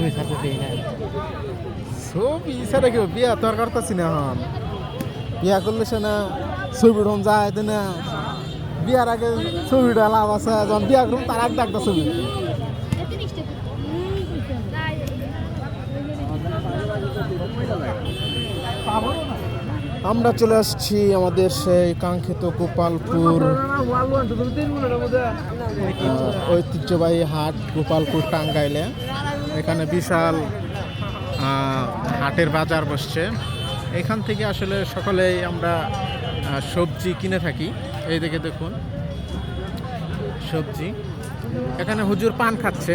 ছবি ছাড়তে দেই না ছবি ছাড়া কেউ বিয়া তো আর করতেছি না এখন। বিয়া করলে সে না ছবি উঠন যায় তো না। বিয়ার আগে ছবিটা লাভ আছে যখন বিয়া করুন তার আগে একটা ছবি। আমরা চলে আসছি আমাদের সেই কাঙ্ক্ষিত গোপালপুর ঐতিহ্যবাহী হাট গোপালপুর টাঙ্গাইলে। এখানে বিশাল হাটের বাজার বসছে। এখান থেকে আসলে সকলেই আমরা সবজি কিনে থাকি। এই দিকে দেখুন সবজি। এখানে হুজুর পান খাচ্ছে।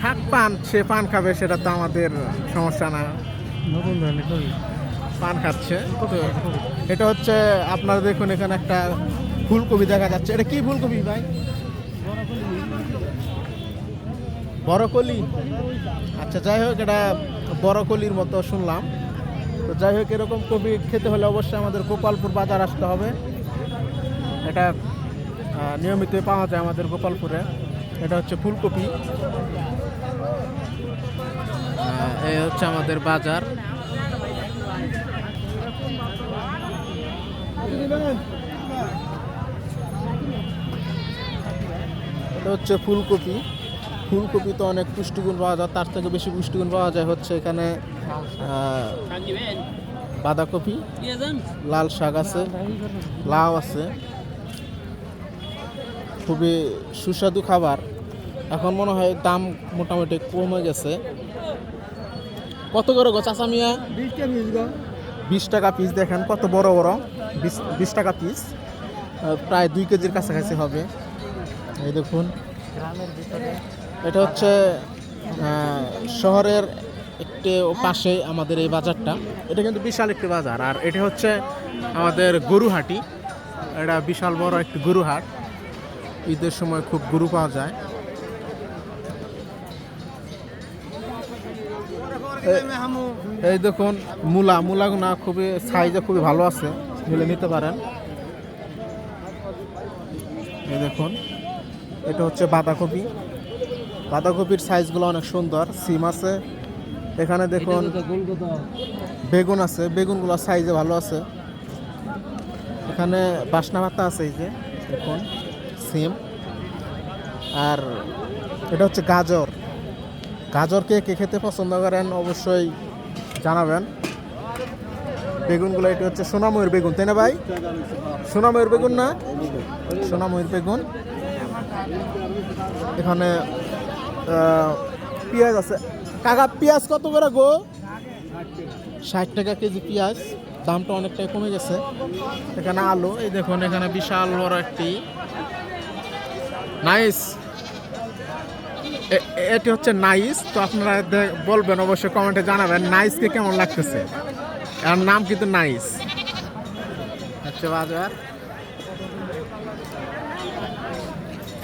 খাক পান সে পান খাবে সেটা তো আমাদের সমস্যা না। নতুন ধরনের পান খাচ্ছে। তো এটা হচ্ছে আপনারা দেখুন এখানে একটা ফুলকপি দেখা যাচ্ছে। এটা কি ফুলকপি ভাই? বড়কলি আচ্ছা যাই হোক, এটা বড়কলির মতো শুনলাম। তো যাই হোক, এরকম কপি খেতে হলে অবশ্যই আমাদের গোপালপুর বাজার আসতে হবে। এটা নিয়মিত পাওয়া যায় আমাদের গোপালপুরে। এটা হচ্ছে ফুলকপি। এই হচ্ছে আমাদের বাজার। এটা হচ্ছে ফুলকপি। ফুলকপি তো অনেক পুষ্টিগুণ পাওয়া যায় তার থেকে বেশি পুষ্টিগুণ পাওয়া যায় হচ্ছে এখানে বাঁধাকপি লাল শাক আছে লাউ আছে। খুবই সুস্বাদু খাবার। এখন মনে হয় দাম মোটামুটি কমে গেছে। কত করে গো চাচা মিয়া? বিশ টাকা পিস দেখেন কত বড় বড় বিশ বিশ টাকা পিস প্রায় দুই কেজির কাছাকাছি হবে। এই দেখুন। গ্রামের ভিতরে এটা হচ্ছে শহরের একটি পাশে আমাদের এই বাজারটা। এটা কিন্তু বিশাল একটি বাজার, আর এটা হচ্ছে আমাদের গরুহাটি। এটা বিশাল বড় একটি গরুহাট। ঈদের সময় খুব গরু পাওয়া যায়। এই দেখুন, মূলা, মূলাগুনা খুবই সাইজে খুবই ভালো আছে, মিলে নিতে পারেন। এই দেখুন, এটা হচ্ছে বাঁধাকপি। বাঁধাকপির সাইজগুলো অনেক সুন্দর সিম আছে। এখানে দেখুন বেগুন আছে বেগুনগুলো সাইজে ভালো আছে। এখানে বাসনা ভাতা আছে এই যে দেখুন সিম। আর এটা হচ্ছে গাজর। গাজর কে কে খেতে পছন্দ করেন অবশ্যই জানাবেন। বেগুনগুলো এটা হচ্ছে সোনাময়ূর বেগুন তাই না ভাই? সোনাময়ূর বেগুন না? সোনাময়ূর বেগুন। এখানে পেঁয়াজ আছে। কাকা পেঁয়াজ কত করে গো? ষাট টাকা কেজি পেঁয়াজ দামটা অনেকটাই কমে গেছে। এখানে আলু। এই দেখুন এখানে বিশাল বড় একটি। নাইস। এটি হচ্ছে নাইস। তো আপনারা বলবেন অবশ্যই কমেন্টে জানাবেন নাইসকে কেমন লাগতেছে। এর নাম কিন্তু নাইস। হচ্ছে বাজার।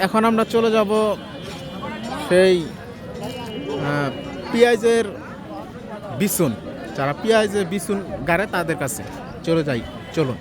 এখন আমরা চলে যাব সেই পেঁয়াজের বিছুন যারা পেঁয়াজের বিছুন গাড়ে তাদের কাছে। চলে যাই চলুন।